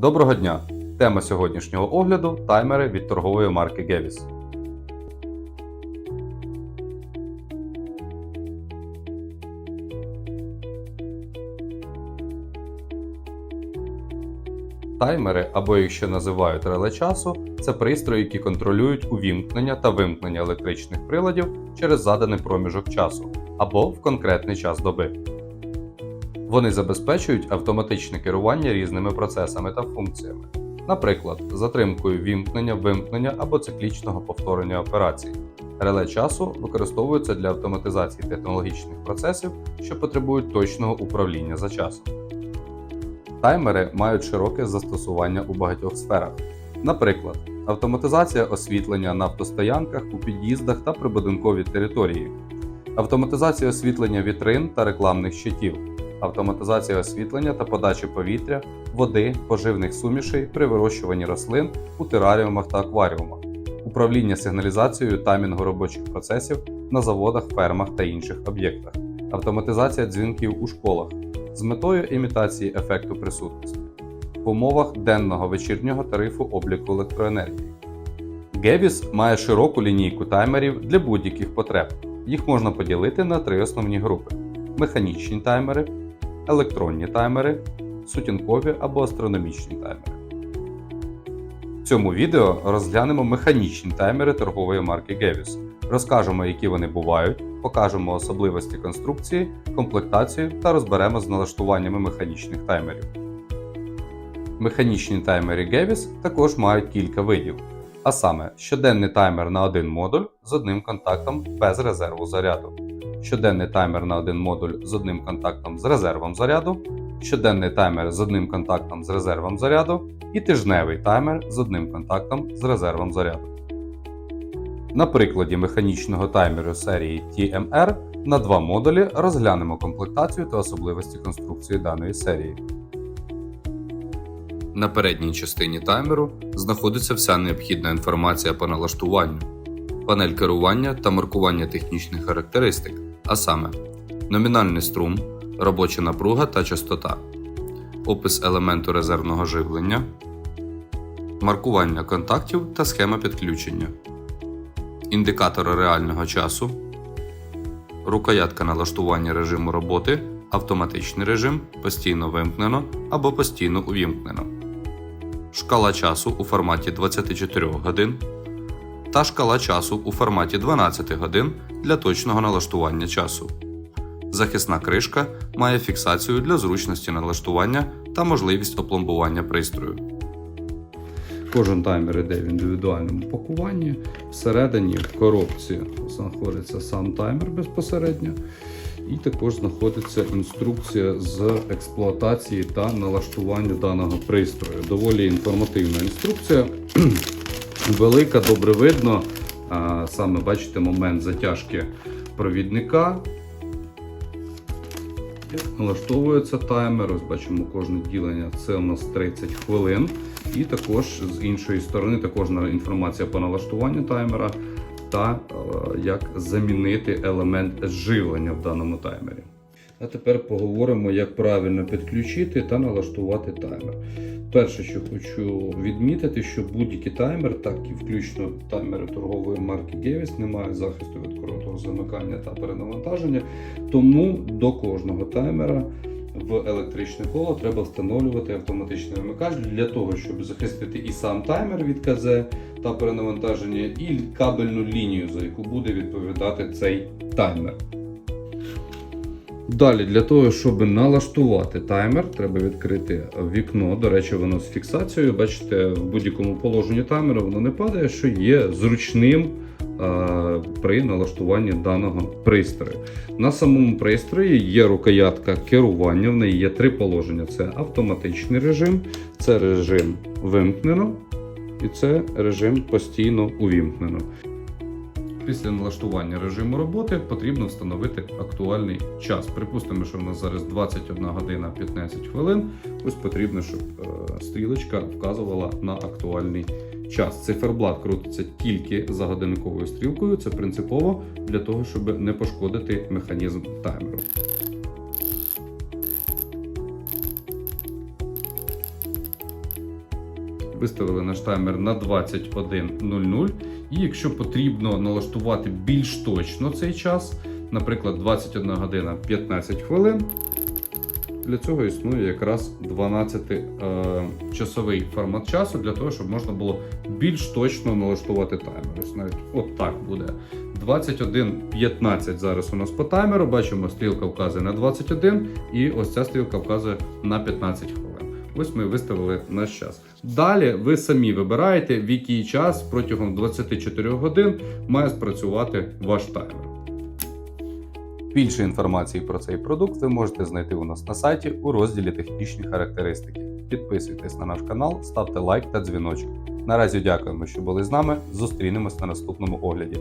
Доброго дня! Тема сьогоднішнього огляду таймери від торгової марки Gevis. Таймери, або їх ще називають реле часу, це пристрої, які контролюють увімкнення та вимкнення електричних приладів через заданий проміжок часу або в конкретний час доби. Вони забезпечують автоматичне керування різними процесами та функціями, наприклад, затримкою вімкнення, вимкнення або циклічного повторення операцій. Реле часу використовуються для автоматизації технологічних процесів, що потребують точного управління за часом. Таймери мають широке застосування у багатьох сферах. Наприклад, автоматизація освітлення на автостоянках, у під'їздах та прибудинковій території, автоматизація освітлення вітрин та рекламних щитів, автоматизація освітлення та подачі повітря, води, поживних сумішей при вирощуванні рослин у тераріумах та акваріумах, управління сигналізацією таймінгу робочих процесів на заводах, фермах та інших об'єктах, автоматизація дзвінків у школах з метою імітації ефекту присутності в умовах денного вечірнього тарифу обліку електроенергії. Gevis має широку лінійку таймерів для будь-яких потреб. Їх можна поділити на три основні групи: механічні таймери, електронні таймери, сутінкові або астрономічні таймери. В цьому відео розглянемо механічні таймери торгової марки Gevis. Розкажемо, які вони бувають, покажемо особливості конструкції, комплектацію та розберемо з налаштуваннями механічних таймерів. Механічні таймери Gevis також мають кілька видів, а саме щоденний таймер на один модуль з одним контактом без резерву заряду, щоденний таймер на один модуль з одним контактом з резервом заряду, щоденний таймер з одним контактом з резервом заряду і тижневий таймер з одним контактом з резервом заряду. На прикладі механічного таймеру серії TMR на два модулі розглянемо комплектацію та особливості конструкції даної серії. На передній частині таймеру знаходиться вся необхідна інформація по налаштуванню, панель керування та маркування технічних характеристик, а саме номінальний струм, робоча напруга та частота, опис елементу резервного живлення, маркування контактів та схема підключення, індикатори реального часу, рукоятка налаштування режиму роботи, автоматичний режим, постійно вимкнено або постійно увімкнено, шкала часу у форматі 24 годин та шкала часу у форматі 12 годин для точного налаштування часу. Захисна кришка має фіксацію для зручності налаштування та можливість опломбування пристрою. Кожен таймер йде в індивідуальному пакуванні. Всередині в коробці знаходиться сам таймер безпосередньо, і також знаходиться інструкція з експлуатації та налаштування даного пристрою. Доволі інформативна інструкція. Велика, добре видно. Саме бачите момент затяжки провідника. Налаштовується таймер. Ось бачимо кожне ділення. Це у нас 30 хвилин. І також з іншої сторони також інформація по налаштуванню таймера та е, як замінити елемент живлення в даному таймері. А тепер поговоримо, як правильно підключити та налаштувати таймер. Перше, що хочу відмітити, що будь-який таймер, так і включно таймери торгової марки Gevis, не мають захисту від короткого замикання та перенавантаження. Тому до кожного таймера в електричне коло треба встановлювати автоматичний вимикач для того, щоб захистити і сам таймер від КЗ та перенавантаження, і кабельну лінію, за яку буде відповідати цей таймер. Далі, для того, щоб налаштувати таймер, треба відкрити вікно. До речі, воно з фіксацією. Бачите, в будь-якому положенні таймера воно не падає, що є зручним при налаштуванні даного пристрою. На самому пристрої є рукоятка керування, в неї є три положення: це автоматичний режим, це режим вимкнено і це режим постійно увімкнено. Після налаштування режиму роботи потрібно встановити актуальний час. Припустимо, що в нас зараз 21 година 15 хвилин. Ось потрібно, щоб е, стрілочка вказувала на актуальний час. Циферблат крутиться тільки за годинниковою стрілкою. Це принципово для того, щоб не пошкодити механізм таймеру. Виставили наш таймер на 21.00. І якщо потрібно налаштувати більш точно цей час, наприклад, 21 година 15 хвилин. Для цього існує якраз 12-часовий формат часу для того, щоб можна було більш точно налаштувати таймер. Ось навіть от так буде. 21.15 зараз у нас по таймеру. Бачимо, стрілка вказує на 21, і ось ця стрілка вказує на 15 хвилин. Ось ми виставили наш час. Далі ви самі вибираєте, в який час протягом 24 годин має спрацювати ваш таймер. Більше інформації про цей продукт ви можете знайти у нас на сайті у розділі технічні характеристики. Підписуйтесь на наш канал, ставте лайк та дзвіночок. Наразі дякуємо, що були з нами. Зустрінемось на наступному огляді.